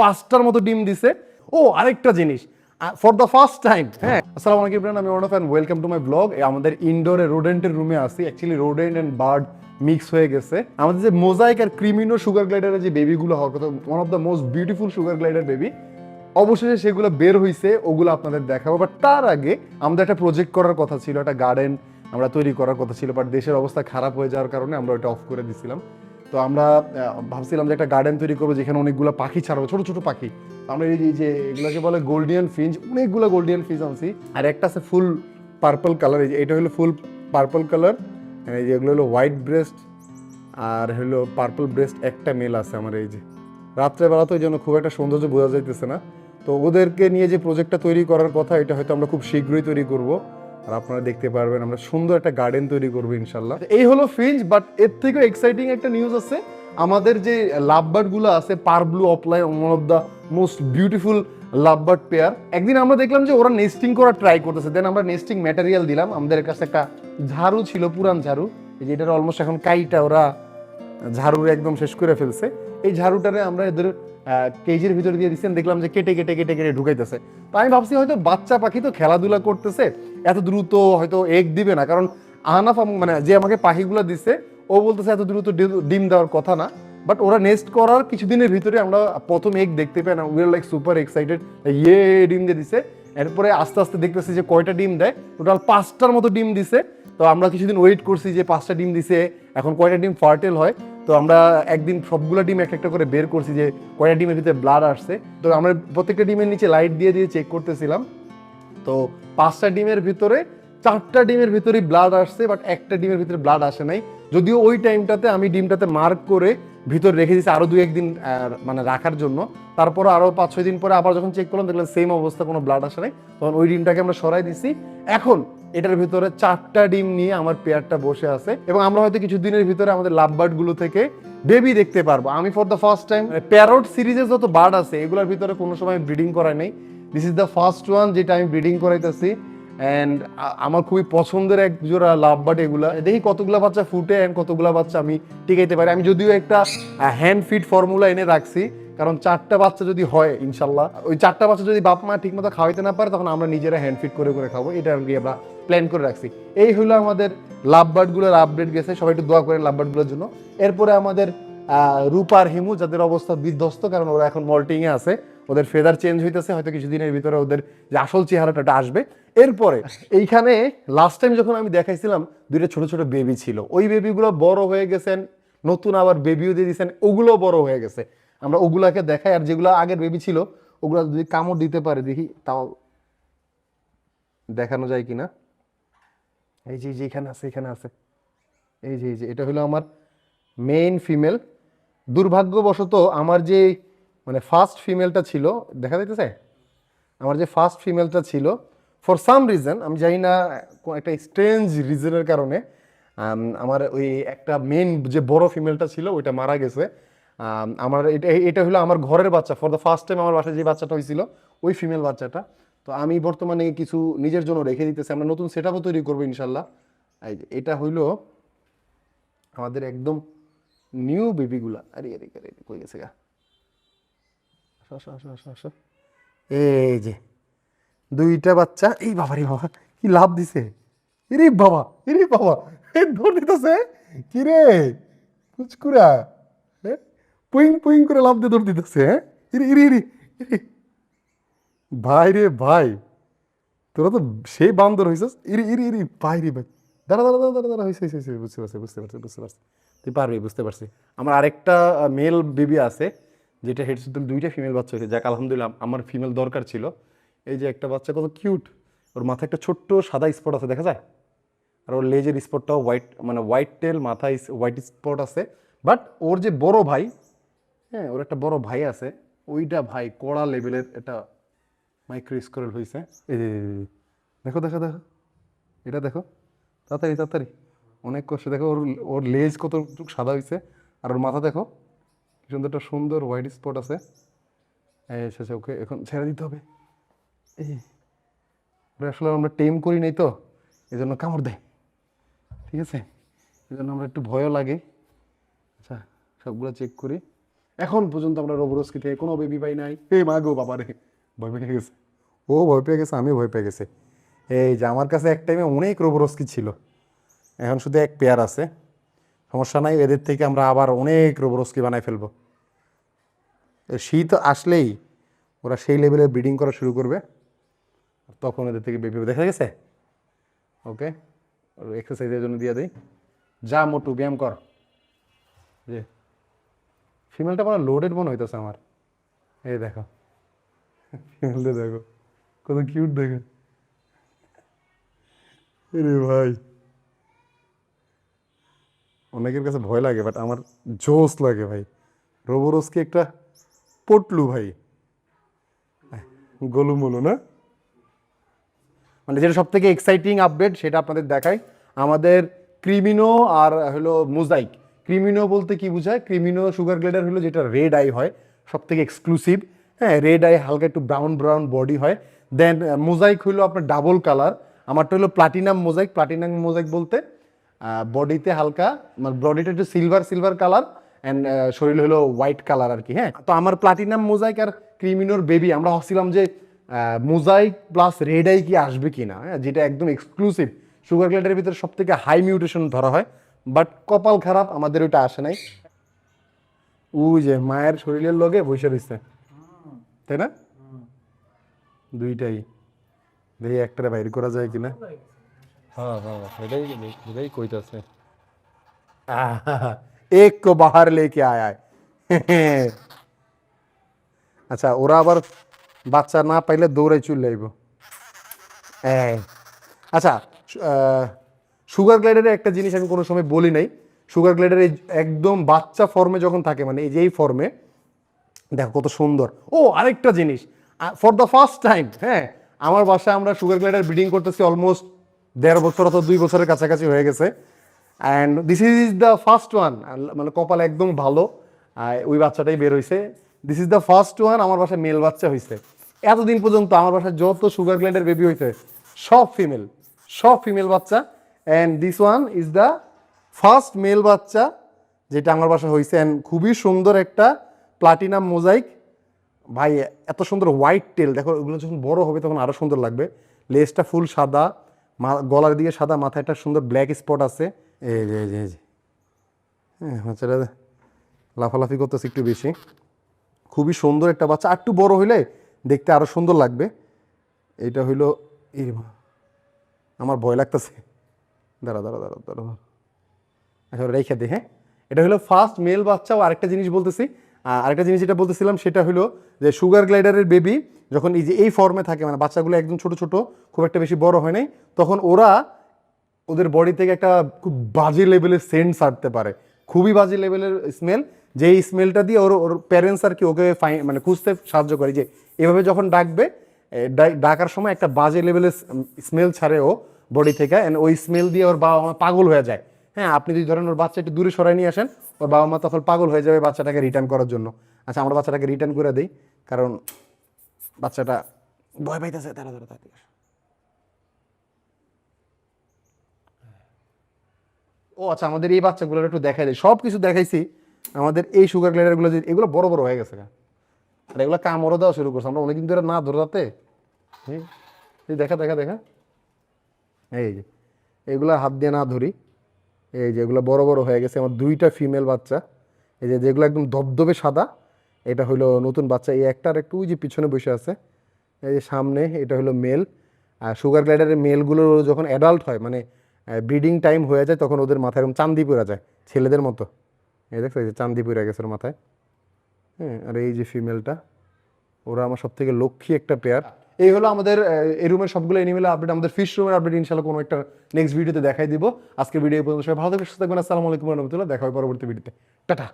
পাঁচটার মতো ডিম দিছে। ও, আরেকটা জিনিস। ফর দ্য ফার্স্ট টাইম হ্যাঁ। আসসালামু আলাইকুম ইব্রাহিম আমি one and welcome to my blog আমাদের ইনডোরে রোডেন্টের রুমে আসি actually rodent and bird mix হয়ে গেছে। আমাদের যে মোজাইক আর ক্রিমিনো সুগার গ্লাইডারের যে বেবিগুলো হওয়ার কথা one of the most beautiful sugar glider baby অবশেষে সেগুলো বের হয়েছে ওগুলো আপনাদের দেখাবো। বাট তার আগে আমাদের একটা প্রজেক্ট করার কথা ছিল, একটা গার্ডেন আমরা তৈরি করার কথা ছিল বাট দেশের অবস্থা খারাপ হয়ে যাওয়ার কারণে আমরা ওটা অফ করে দিছিলাম। তো আমরা ভাবছিলাম যে একটা গার্ডেন তৈরি করব যেখানে অনেকগুলো পাখি ছাড়বো, ছোট ছোট পাখি। আমরা এই যে- এগুলোকে বলে গোল্ডিয়ান ফিঞ্চ অনেকগুলো গোল্ডিয়ান ফিঞ্চ আনছি। আর একটা আছে ফুল পার্পল কালার এই যে এটা হলো ফুল পার্পল কালার এই যে এগুলো হলো হোয়াইট ব্রেস্ট আর হলো পার্পল ব্রেস্ট একটা মেল আছে আমার, এই যে। রাত্রেবেলা তো এই জন্য খুব একটা সৌন্দর্য বোঝা যাইতেছে না। তো ওদেরকে নিয়ে যে প্রজেক্টটা তৈরি করার কথা, এটা হয়তো আমরা খুব শীঘ্রই তৈরি করব। আর আপনারা দেখতে পারবেন, আমরা সুন্দর একটা গার্ডেন তৈরি করব ইনশাল্লাহ। এই হলো ফিঞ্চ বাট এর থেকেও এক্সাইটিং একটা নিউজ আছে। আমাদের যে লাভবার্ডগুলো আছে pair blue opaline one of the most beautiful lovebird pair একদিন আমরা দেখলাম যে ওরা নেস্টিং করা ট্রাই করতেছে। দেন আমরা নেস্টিং ম্যাটেরিয়াল দিলাম। আমাদের কাছে একটা ঝাড়ু ছিল, পুরান ঝাড়ু। এই যে এটার অলমোস্ট এখন কাইটা ওরা ঝাড়ুরে একদম শেষ করে ফেলছে। এই ঝাড়ুটারে আমরা এদের কেজের ভিতরে দিয়ে দিচ্ছেন দেখলাম যে কেটে কেটে কেটে কেটে ঢুকাইতেছে। তো আমি ভাবছি হয়তো বাচ্চা পাখি তো খেলাধুলা করতেছে। এত দ্রুত হয়তো এগ দিবে না। কারণ আহনাফ মানে যে আমাকে পাখিগুলো দিছে, ও বলতেছে এত দ্রুত ডিম দেওয়ার কথা না। বাট ওরা নেস্ট করার কিছুদিনের ভিতরে আমরা প্রথম এগ দেখতে পাই না উইয়ার লাইক সুপার এক্সাইটেড ইয়ে ডিম দিয়ে দিছে। এরপরে আস্তে আস্তে দেখতেছি যে কয়টা ডিম দেয়। টোটাল পাঁচটার মতো ডিম দিছে। তো আমরা কিছুদিন ওয়েট করছি যে পাঁচটা ডিম দিছে। এখন কয়টা ডিম ফার্টেল হয়। তো আমরা একদিন সবগুলো ডিম একটা একটা করে বের করছি যে কয়টা ডিমের ভিতরে ব্লাড আসছে। তো আমরা প্রত্যেকটা ডিমের নিচে লাইট দিয়ে দিয়ে চেক করতেছিলাম। তো পাঁচটা ডিমের ভিতরে চারটা ডিমের ভিতরে ব্লাড আসছে বাট একটা ডিমের ভিতরে ব্লাড আসে নাই। যদিও ওই টাইমটাতে আমি ডিমটাতে মার্ক করে ভিতরে রেখে দিয়েছি আরও দু একদিন মানে রাখার জন্য। তারপর আরও পাঁচ ছয় দিন পরে আবার যখন চেক করলাম, দেখলাম সেম অবস্থা, কোনো ব্লাড আসে নাই। তখন ওই ডিমটাকে আমরা সরাই দিছি। এখন এটার ভিতরে চারটা ডিম নিয়ে আমার পেয়ারটা বসে আছে, এবং আমরা হয়তো কিছু দিনের ভিতরে আমাদের লাভ বার্ডগুলো থেকে বেবি দেখতে পারব। আমি for the first time parrot সিরিজের যত বার্ড আছে, এগুলোর ভিতরে কোনো সময় ব্রিডিং করাই নাই। This is the first one যেটা আমি ব্রিডিং করাইতেছি অ্যান্ড আমার খুবই পছন্দের এক জোড়া লাভ বাট এগুলা। দেখি কতগুলা বাচ্চা ফুটে অ্যান্ড কতগুলা বাচ্চা আমি টিকাইতে পারি। আমি যদিও একটা হ্যান্ড ফিট ফর্মুলা এনে রাখছি, কারণ চারটা বাচ্চা যদি হয়, ইনশাল্লাহ, ওই চারটা বাচ্চা যদি বাপ মা ঠিক মতো খাওয়াইতে না পারে, তখন আমরা নিজেরা হ্যান্ড ফিট করে করে খাব। এটা কি আমরা প্ল্যান করে রাখছি। এই হলো আমাদের লাভ বার্ডগুলোর আপডেট গেছে। সবাই একটু দোয়া করেন লাভ বার্ডগুলোর জন্য। এরপরে আমাদের রূপার হিমু, যাদের অবস্থা বিধ্বস্ত, কারণ ওরা এখন মল্টিং এ আছে ওদের ফেদার চেঞ্জ হইতেছে, হয়তো কিছুদিনের ভিতরে ওদের যে আসল চেহারাটা আসবে। এরপরে, এইখানে লাস্ট টাইম যখন আমি দেখাইছিলাম, দুইটা ছোট ছোট বেবি ছিল। ওই বেবিগুলো বড় হয়ে গেছেন, নতুন আবার বেবিও দিয়ে দিয়েছেন ওগুলো বড় হয়ে গেছে। আমরা ওগুলাকে দেখাই, আর যেগুলো আগের বেবি ছিল, ওগুলো যদি কামড় দিতে পারে, দেখি তাও দেখানো যায় এই যে এই যে, এখানে আছে এখানে আছে। এই যে এই যে, এটা হলো আমার মেইন ফিমেল দুর্ভাগ্যবশত আমার যে মানে ফার্স্ট ফিমেলটা ছিল দেখা যাইতেছে? আমার যে ফার্স্ট ফিমেলটা ছিল ফর সাম রিজন আমি জানি না একটা স্ট্রেঞ্জ রিজনের কারণে আমার ওই একটা মেন যে বড় ফিমেলটা ছিল ওইটা মারা গেছে। আমার এটা এটা হলো আমার ঘরের বাচ্চা। ফর দ্য ফার্স্ট টাইম আমার বাসায় যে বাচ্চাটা হয়েছিল ওই ফিমেল বাচ্চাটা। তো আমি বর্তমানে কিছু নিজের জন্য রেখে দিতেছি আমরা নতুন সেট আপও তৈরি করব ইনশাল্লাহ। এটা হইল আমাদের একদম নিউ বেবিগুলা আরে আরে আরে, কই গেছে গা? এই যে দুইটা বাচ্চা এই বাবা রে বাবা কি লাভ দিছে? এরে বাবা এরে বাবা ধর দিতেছে? কি রে কুচকুরা পুইং পুইং করে লাভ দিয়ে দৌড় দিতেছে ইরে ইরে ইরে ইরে ভাই রে ভাই তোরা তো সেই বান্দর হয়েছিস ইরি ইরি ইরি ভাই রে ভাই। দাঁড়া দাঁড়া দাঁড়া দাঁড়া হয়েছে হয়েছে, বুঝতে পারছি বুঝতে পারছি বুঝতে পারছি। তুই পারবি বুঝতে পারছি। আমার আরেকটা মেল বেবি আছে যেটা হেড শুধু দুইটা ফিমেল বাচ্চা হয়েছে। যাক, আলহামদুলিল্লাহ, আমার ফিমেল দরকার ছিল। এই যে একটা বাচ্চা কত কিউট ওর মাথায় একটা ছোট্ট সাদা স্পট আছে, দেখা যায়? আর ওর লেজের স্পটটাও হোয়াইট মানে হোয়াইট টেল মাথায় হোয়াইট স্পট আছে। বাট ওর যে বড় ভাই হ্যাঁ ওর একটা বড় ভাই আছে, ওইটা ভাই কড়া লেভেলের একটা মাইক্রো স্কোরেল হয়েছে এই। দেখো দেখো দেখো। এটা দেখো। তাড়াতাড়ি তাড়াতাড়ি। অনেক কষ্ট। দেখো, ওর ওর লেজ কতটুকু সাদা হয়েছে আর ওর মাথা দেখো। সুন্দর একটা সুন্দর হোয়াইট স্পট আছে। এই এসেছে ওকে এখন ছেড়ে দিতে হবে। এই আসলে আমরা টেম করি নাই তো এই জন্য কামড় দেয়। ঠিক আছে? এই জন্য আমরা একটু ভয়ও লাগে। আচ্ছা সবগুলো চেক করি। এখন পর্যন্ত আমরা রোবরস্কি থেকে কোনো বেবি পাই নাই। হে মা গো বাবা রে ভয় পেয়ে গেছে। ও ভয় পেয়ে গেছে আমি ভয় পেয়ে গেছি। এই যে আমার কাছে এক টাইমে অনেক রোবরস্কি ছিল। এখন শুধু এক পেয়ার আছে। সমস্যা নাই, এদের থেকে আমরা আবার অনেক রোবরস্কি বানাই ফেলব। শীত আসলেই ওরা সেই লেভেলে ব্রিডিং করা শুরু করবে তখন এদের থেকে বেবি দেখা গেছে? ওকে এক্সারসাইজের জন্য দিয়ে দিই। যা মোটু, ব্যায়াম কর। যে ফিমেলটা বড় লোডেড মনে হইতেছে আমার। এই দেখো ফিমেলটা দেখো, কত কিউট দেখো। রে ভাই। অনেকের কাছে ভয় লাগে বাট আমার জোস লাগে ভাই। রোবোরসকে একটা পটলু ভাই। গোলুমোলু, না? মানে যেটা সব থেকে এক্সাইটিং আপডেট সেটা আপনাদের দেখাই। আমাদের ক্রিমিনো আর হলো মোজাইক। ক্রিমিনো বলতে কি বোঝায়? ক্রিমিনো সুগার গ্লেডার হলো যেটা রেড আই হয় সব থেকে এক্সক্লুসিভ হ্যাঁ রেড আই হালকা একটু ব্রাউন ব্রাউন বডি হয়। দেন মোজাইক হলো আপনার ডাবল কালার আমারটা হলো প্লাটিনাম মোজাইক। প্লাটিনাম মোজাইক বলতে বডিতে হালকা মানে বডিটা একটু সিলভার সিলভার কালার অ্যান্ড শরীর হলো হোয়াইট কালার আর কি হ্যাঁ? তো আমার প্লাটিনাম মোজাইক আর ক্রিমিনোর বেবি আমরা ভাবছিলাম যে মোজাইক প্লাস রেড আই কি আসবে কি না হ্যাঁ? যেটা একদম এক্সক্লুসিভ সুগার গ্লেডের ভিতরে সব থেকে হাই মিউটেশন ধরা হয় বাট কপাল খারাপ, আমাদের ওইটা আসে নাই। ওই যে, মায়ের শরীরের লগে বসে রয়েছে তাই না? দুইটাই। দেখি একটা বাইর করা যায় কিনা। হ্যাঁ হ্যাঁ এটাই এটাই কইতাছে এক কো বাহার লেকে আয়া আচ্ছা ওরা আবার বাচ্চা না পাইলে দৌড়ে চুল লাইব আচ্ছা সুগার গ্লাইডারের একটা জিনিস আমি কোনো সময় বলি নাই সুগার গ্লাইডার একদম বাচ্চা ফর্মে যখন থাকে মানে এই যেই ফর্মে দেখো কত সুন্দর। ও, আরেকটা জিনিস ফর দ্য ফার্স্ট টাইম হ্যাঁ আমার বাসায় আমরা সুগার গ্লাইডার ব্রিডিং করতেছি অলমোস্ট দেড় বছর অথবা দুই বছরের কাছাকাছি হয়ে গেছে। And this is the first one মানে কপাল একদম ভালো ওই বাচ্চাটাই বের হয়েছে this is the first one আমার বাসায় মেল বাচ্চা হয়েছে এতদিন পর্যন্ত আমার বাসায় যত সুগার গ্ল্যান্ডের বেবি হয়েছে সব ফিমেল সব ফিমেল বাচ্চা। And this one is the first male বাচ্চা যেটা আমার বাসায় হয়েছে অ্যান্ড খুবই সুন্দর একটা প্লাটিনাম মোজাইক ভাই, এত সুন্দর হোয়াইট টেল দেখো, ওগুলো যখন বড় হবে তখন আরও সুন্দর লাগবে। লেজটা ফুল সাদা। গলার দিকে সাদা, মাথায় একটা সুন্দর ব্ল্যাক স্পট আছে। এই যে এই যে হ্যাঁ বাচ্চাটা লাফালাফি করতেছে একটু বেশি। খুবই সুন্দর একটা বাচ্চা। আর একটু বড় হইলে দেখতে আরও সুন্দর লাগবে। এটা হইল, এই আমার ভয় লাগতেছে। দাঁড়া দাঁড়া দাঁড়া দাঁড়া। আচ্ছা রেখে দে হ্যাঁ? এটা হলো ফার্স্ট মেল বাচ্চা। ও আরেকটা জিনিস বলতেছি। আরেকটা জিনিস যেটা বলতেছিলাম, সেটা হলো যে সুগার গ্লাইডারের বেবি যখন এই যে এই ফর্মে থাকে মানে বাচ্চাগুলো একদম ছোট ছোট, খুব একটা বেশি বড় হয় নাই, তখন ওরা ওদের বডি থেকে একটা খুব বাজে লেভেলের সেন্ট ছাড়তে পারে। খুবই বাজে লেভেলের স্মেল যেই স্মেলটা দিয়ে ওর ওর প্যারেন্টস আর কি ওকে ফাইন মানে খুঁজতে সাহায্য করে যে এভাবে যখন ডাকবে ডাক- ডাকার সময় একটা বাজে লেভেলের স্মেল ছাড়ে ও বডি থেকে, and ওই স্মেল দিয়ে ওর বাবা মা পাগল হয়ে যায়। হ্যাঁ আপনি যদি ধরেন ওর বাচ্চা একটু দূরে সরাই নিয়ে আসেন, ওর বাবা মা তখন পাগল হয়ে যাবে বাচ্চাটাকে রিটার্ন করার জন্য। আচ্ছা আমরা বাচ্চাটাকে রিটার্ন করে দিই, কারণ বাচ্চাটা ভয় পাইতেছে তারা তারা তাড়াতাড়ি ও আচ্ছা আমাদের এই বাচ্চাগুলো একটু দেখাই দেয় সব কিছু দেখাইছি, আমাদের এই সুগার গ্লাইডারগুলো যে, এগুলো বড় বড় হয়ে গেছে আর এগুলো কামড়ও দেওয়া শুরু করছে। আমরা অনেকদিন ধরে না ধরাতে এই দেখা দেখা দেখা। এই যে, এগুলো হাত দিয়ে না ধরি। এই যেগুলো বড় বড় হয়ে গেছে, আমার দুইটা ফিমেল বাচ্চা। এই যে যেগুলো একদম দবদবে সাদা, এটা হলো নতুন বাচ্চা। এই একটা আর একটু ওই যে পিছনে বসে আছে, এই যে সামনে, এটা হলো মেল আর সুগার গ্লাইডারের মেলগুলো যখন অ্যাডাল্ট হয় মানে ব্রিডিং টাইম হয়ে যায়, তখন ওদের মাথায় এরকম চান্দি পড়া যায়, ছেলেদের মতো। এই দেখছ, এই যে চান্দি পড়ে গেছে ওর মাথায়। হ্যাঁ আর এই যে ফিমেলটা ওরা আমার সব থেকে লক্ষ্মী একটা পেয়ার এই হলো আমাদের এই রুমের সবগুলো এনিমেল আপডেট আমাদের ফিশ রুমের আপডেট ইনশাল্লাহ কোনো একটা নেক্সট ভিডিওতে দেখাই দিব। আজকে ভিডিও পর্যন্ত, সবাই ভালো থাকবেন, সুস্থ থাকবেন, আসসালামু আলাইকুম রহমতুল্লাহ, দেখা হয় পরবর্তী ভিডিওতে টাটা।